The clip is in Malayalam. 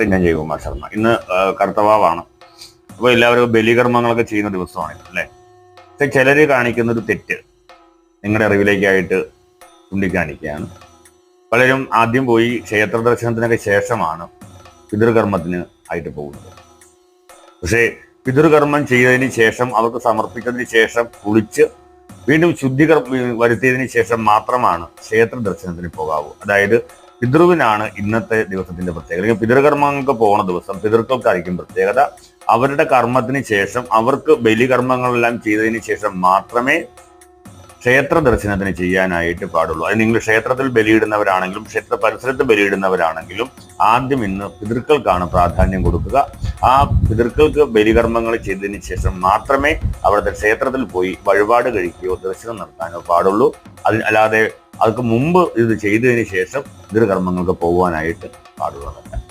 ഞാൻ ജയകുമാർ ശർമ്മ ഇന്ന് കർത്തവാവാണ് അപ്പോൾ എല്ലാവരും ബലികർമ്മങ്ങളൊക്കെ ചെയ്യുന്ന ദിവസമാണ് അല്ലെ? പക്ഷെ ചിലര് കാണിക്കുന്ന ഒരു തെറ്റ് നിങ്ങളുടെ അറിവിലേക്കായിട്ട് ചൂണ്ടിക്കാണിക്കുകയാണ്. പലരും ആദ്യം പോയി ക്ഷേത്ര ദർശനത്തിനൊക്കെ ശേഷമാണ് പിതൃകർമ്മത്തിന് ആയിട്ട് പോകുന്നത്. പക്ഷേ പിതൃകർമ്മം ചെയ്തതിന് ശേഷം അവർക്ക് സമർപ്പിച്ചതിന് ശേഷം കുളിച്ച് വീണ്ടും ശുദ്ധികർ വരുത്തിയതിന് ശേഷം മാത്രമാണ് ക്ഷേത്ര ദർശനത്തിന് പോകാവൂ. അതായത് പിതൃവിനാണ് ഇന്നത്തെ ദിവസത്തിന്റെ പ്രത്യേകത. പിതൃകർമ്മങ്ങൾക്ക് പോണ ദിവസം പിതൃക്കൾക്കായിരിക്കും പ്രത്യേകത. അവരുടെ കർമ്മത്തിന് ശേഷം അവർക്ക് ബലികർമ്മങ്ങളെല്ലാം ചെയ്തതിന് ശേഷം മാത്രമേ ക്ഷേത്ര ദർശനത്തിന് ചെയ്യാനായിട്ട് പാടുള്ളൂ. അത് നിങ്ങൾ ക്ഷേത്രത്തിൽ ബലിയിടുന്നവരാണെങ്കിലും ക്ഷേത്ര പരിസരത്ത് ബലിയിടുന്നവരാണെങ്കിലും ആദ്യം ഇന്ന് പിതൃക്കൾക്കാണ് പ്രാധാന്യം കൊടുക്കുക. ആ പിതൃക്കൾക്ക് ബലികർമ്മങ്ങൾ ചെയ്തതിന് ശേഷം മാത്രമേ അവിടുത്തെ ക്ഷേത്രത്തിൽ പോയി വഴിപാട് കഴിക്കുകയോ ദർശനം നടത്താനോ പാടുള്ളൂ. അതിന് അല്ലാതെ അതിന് മുമ്പ് ഇത് ചെയ്തതിന് ശേഷം പിതൃകർമ്മങ്ങൾക്ക് പോകുവാനായിട്ട് പാടുള്ളതല്ല